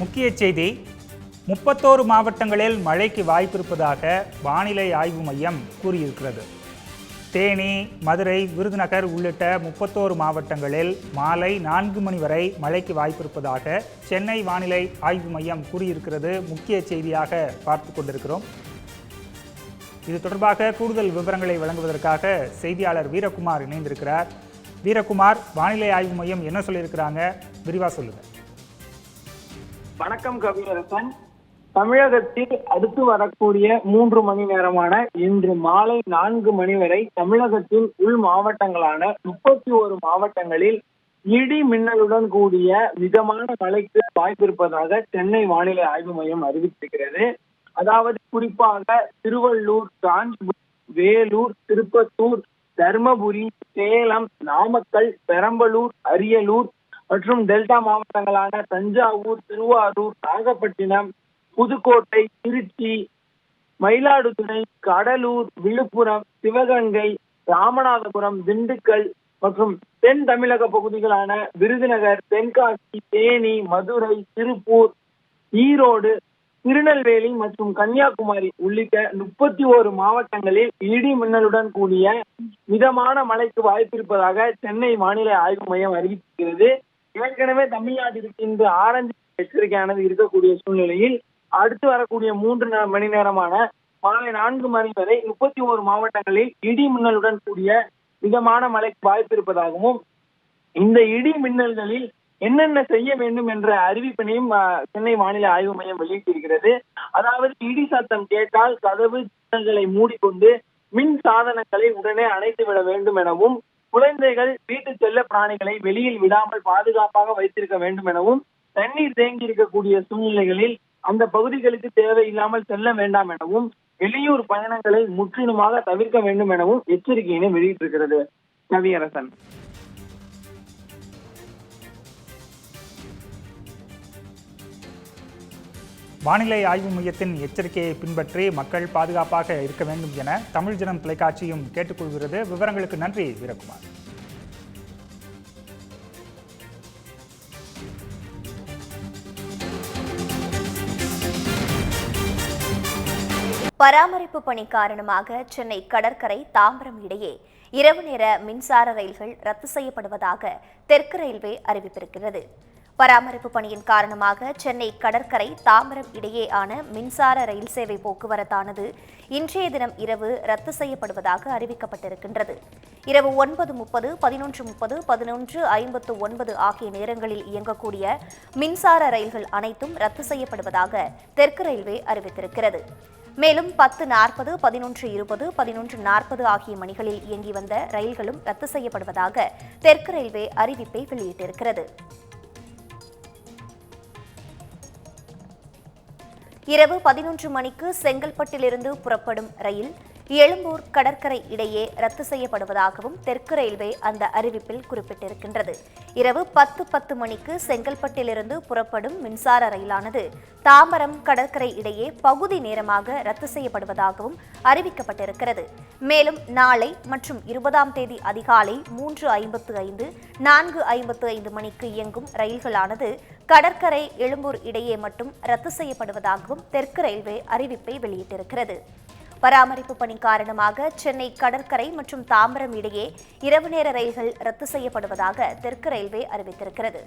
முக்கிய செய்தி முப்பத்தோரு மாவட்டங்களில் மழைக்கு வாய்ப்பிருப்பதாக வானிலை ஆய்வு மையம் கூறியிருக்கிறது. தேனி மதுரை விருதுநகர் உள்ளிட்ட முப்பத்தோரு மாவட்டங்களில் மாலை நான்கு மணி வரை மழைக்கு வாய்ப்பிருப்பதாக சென்னை வானிலை ஆய்வு மையம் கூறியிருக்கிறது. முக்கிய செய்தியாக பார்த்து கொண்டிருக்கிறோம். இது தொடர்பாக கூடுதல் விவரங்களை வழங்குவதற்காக செய்தியாளர் வீரகுமார் இணைந்திருக்கிறார். வீரகுமார் வானிலை ஆய்வு மையம் என்ன சொல்லியிருக்கிறாங்க? விரிவாக சொல்லுங்கள் வணக்கம் கவியரசன். தமிழகத்தில் அடுத்து வரக்கூடிய மூன்று மணி நேரமான இன்று மாலை நான்கு மணி வரை தமிழகத்தின் உள் மாவட்டங்களான முப்பத்தி ஒரு மாவட்டங்களில் இடி மின்னலுடன் கூடிய மிதமான மழைக்கு வாய்ப்பிருப்பதாக சென்னை வானிலை ஆய்வு மையம் அறிவித்திருக்கிறது. அதாவது குறிப்பாக திருவள்ளூர் காஞ்சிபுரம் வேலூர் திருப்பத்தூர் தர்மபுரி சேலம் நாமக்கல் பெரம்பலூர் அரியலூர் மற்றும் டெல்டா மாவட்டங்களான தஞ்சாவூர் திருவாரூர் நாகப்பட்டினம் புதுக்கோட்டை திருச்சி மயிலாடுதுறை கடலூர் விழுப்புரம் சிவகங்கை ராமநாதபுரம் திண்டுக்கல் மற்றும் தென் தமிழக பகுதிகளான விருதுநகர் தென்காசி தேனி மதுரை திருப்பூர் ஈரோடு திருநெல்வேலி மற்றும் கன்னியாகுமரி உள்ளிட்ட முப்பத்தி ஓரு மாவட்டங்களில் இடி மின்னலுடன் கூடிய மிதமான மழைக்கு வாய்ப்பிருப்பதாக சென்னை வானிலை ஆய்வு மையம் அறிவித்திருக்கிறது. ஏற்கனவே தமிழ்நாட்டிற்கு இன்று ஆரஞ்சு எச்சரிக்கையானது இருக்கக்கூடிய சூழ்நிலையில் அடுத்து வரக்கூடிய மூன்று மணி நேரமான மாலை நான்கு மணி வரை முப்பத்தி ஓரு மாவட்டங்களில் இடி மின்னலுடன் கூடிய மிதமான மழைக்கு வாய்ப்பு இருப்பதாகவும் இந்த இடி மின்னல்களில் என்னென்ன செய்ய வேண்டும் என்ற அறிவிப்பினையும் சென்னை வானிலை ஆய்வு மையம் வெளியிட்டிருக்கிறது. அதாவது இடி சத்தம் கேட்டால் கதவு ஜன்னல்களை மூடிக்கொண்டு மின் சாதனங்களை உடனே அணைத்து விட வேண்டும் எனவும் குழந்தைகள் வீட்டு செல்ல பிராணிகளை வெளியில் விடாமல் பாதுகாப்பாக வைத்திருக்க வேண்டும் எனவும் தண்ணீர் தேங்கி இருக்கக்கூடிய சூழ்நிலைகளில் அந்த பகுதிகளுக்கு தேவையில்லாமல் செல்ல வேண்டாம் எனவும் வெளியூர் பயணங்களை முற்றிலுமாக தவிர்க்க வேண்டும் எனவும் எச்சரிக்கையினை வெளியிட்டிருக்கிறது கவியரசன் வானிலை ஆய்வு மையத்தின் எச்சரிக்கையை பின்பற்றி மக்கள் பாதுகாப்பாக இருக்க வேண்டும் என தமிழ் ஜனம் தொலைக்காட்சியும் கேட்டுக்கொள்கிறது. விவரங்களுக்கு நன்றி வீரகுமார். பராமரிப்பு பணி காரணமாக சென்னை கடற்கரை தாம்பரம் இடையே இரவு நேர மின்சார ரயில்கள் ரத்து செய்யப்படுவதாக தெற்கு ரயில்வே அறிவித்திருக்கிறது. பராமரிப்பு பணியின் காரணமாக சென்னை கடற்கரை தாம்பரம் இடையேயான மின்சார ரயில் சேவை போக்குவரத்தானது இன்றைய தினம் இரவு ரத்து செய்யப்படுவதாக அறிவிக்கப்பட்டிருக்கின்றது. இரவு ஒன்பது முப்பது பதினொன்று முப்பது பதினொன்று ஐம்பத்து ஒன்பது ஆகிய நேரங்களில் இயங்கக்கூடிய மின்சார ரயில்கள் அனைத்தும் ரத்து செய்யப்படுவதாக தெற்கு ரயில்வே அறிவித்திருக்கிறது. மேலும் பத்து நாற்பது பதினொன்று இருபது பதினொன்று நாற்பது ஆகிய மணிகளில் இயங்கி வந்த ரயில்களும் ரத்து செய்யப்படுவதாக தெற்கு ரயில்வே அறிவிப்பை வெளியிட்டிருக்கிறது. இரவு பதினொன்று மணிக்கு செங்கல்பட்டிலிருந்து புறப்படும் ரயில் எழும்பூர் கடற்கரை இடையே ரத்து செய்யப்படுவதாகவும் தெற்கு ரயில்வே அந்த அறிவிப்பில் குறிப்பிட்டிருக்கின்றது. இரவு பத்து பத்து மணிக்கு செங்கல்பட்டிலிருந்து புறப்படும் மின்சார ரயிலானது தாம்பரம் கடற்கரை இடையே பகுதி நேரமாக ரத்து செய்யப்படுவதாகவும் அறிவிக்கப்பட்டிருக்கிறது. மேலும் நாளை மற்றும் இருபதாம் தேதி அதிகாலை மூன்று ஐம்பத்து ஐந்து நான்கு ஐம்பத்து ஐந்து மணிக்கு இயங்கும் ரயில்களானது கடற்கரை எழும்பூர் இடையே மட்டும் ரத்து செய்யப்படுவதாகவும் தெற்கு ரயில்வே அறிவிப்பை வெளியிட்டிருக்கிறது. பராமரிப்பு பணி காரணமாக சென்னை கடற்கரை மற்றும் தாம்பரம் இடையே இரவு நேர ரயில்கள் ரத்து செய்யப்படுவதாக தெற்கு ரயில்வே அறிவித்திருக்கிறது.